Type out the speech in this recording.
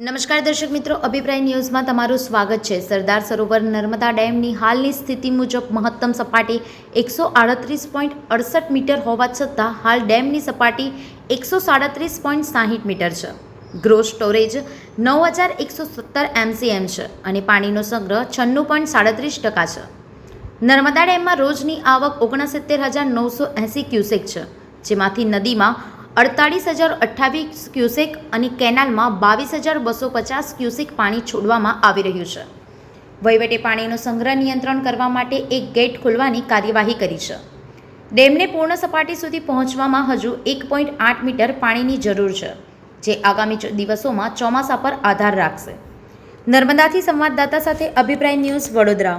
નમસ્કાર દર્શક મિત્રો, અભિપ્રાય ન્યૂઝમાં તમારું સ્વાગત છે. સરદાર સરોવર નર્મદા ડેમની હાલની સ્થિતિ મુજબ મહત્તમ સપાટી એકસો આડત્રીસ પોઈન્ટ અડસઠ મીટર હોવા છતાં હાલ ડેમની સપાટી એકસો સાડત્રીસ પોઈન્ટ સાહીઠ મીટર છે. ગ્રોસ સ્ટોરેજ નવ હજાર એકસો સત્તર એમસીએમ છે અને પાણીનો સંગ્રહ છન્નું પોઈન્ટ સાડત્રીસ ટકા છે. નર્મદા ડેમમાં રોજની આવક ઓગણસિત્તેર હજાર નવસો એંસી ક્યુસેક છે, જેમાંથી નદીમાં અડતાળીસ હજાર અઠ્ઠાવીસ ક્યુસેક અને કેનાલમાં બાવીસ હજાર બસો પચાસ ક્યુસેક પાણી છોડવામાં આવી રહ્યું છે. વહીવટે પાણીનો સંગ્રહ નિયંત્રણ કરવા માટે એક ગેટ ખોલવાની કાર્યવાહી કરી છે. ડેમને પૂર્ણ સપાટી સુધી પહોંચવામાં હજુ એક પોઈન્ટ આઠ મીટર પાણીની જરૂર છે, જે આગામી દિવસોમાં ચોમાસા પર આધાર રાખશે. નર્મદાથી સંવાદદાતા સાથે અભિપ્રાય ન્યૂઝ વડોદરા.